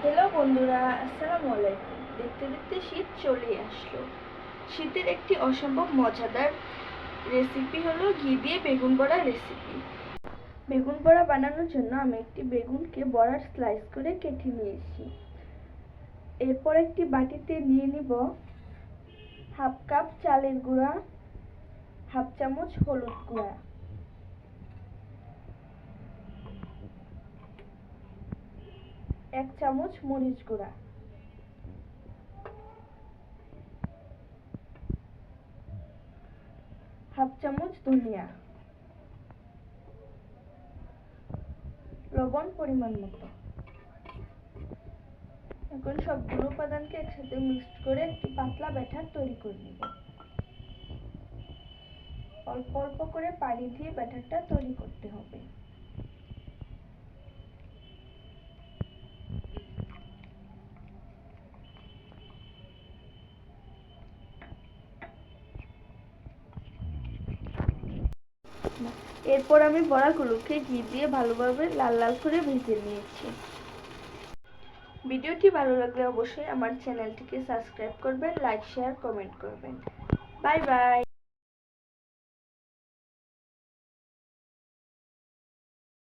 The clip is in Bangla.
হ্যালো বন্ধুরা, আসসালামু আলাইকুম। দেখতে দেখতে শীত চলে আসলো। শীতের একটি অসম্ভব মজাদার রেসিপি হলো ঘি দিয়ে বেগুন বড়া রেসিপি বেগুন বড়া বানানোর জন্য আমি একটি বেগুনকে বড়ার স্লাইস করে কেটে নিয়েছি। এরপর একটি বাটিতে নিয়ে নিব হাফ কাপ চালের গুঁড়া, হাফ চামচ হলুদ গুঁড়া। এক চামচ মরিচ গুঁড়া। হাফ চামচ ধনিয়া। লবণ পরিমাণ মতো। এখন সবগুলো উপাদানকে একসাথে মিক্সড করে একটি পাতলা ব্যাটার তৈরি করে নেব। অল্প অল্প করে পানি দিয়ে ব্যাটারটা তৈরি করতে হবে। এরপর আমি বড়াগুলোকে ঘি দিয়ে ভালোভাবে লাল লাল করে ভেজে নিয়েছি। ভিডিওটি ভালো লাগলে অবশ্যই আমার চ্যানেলটিকে সাবস্ক্রাইব করবেন, লাইক, শেয়ার, কমেন্ট করবেন। Bye bye.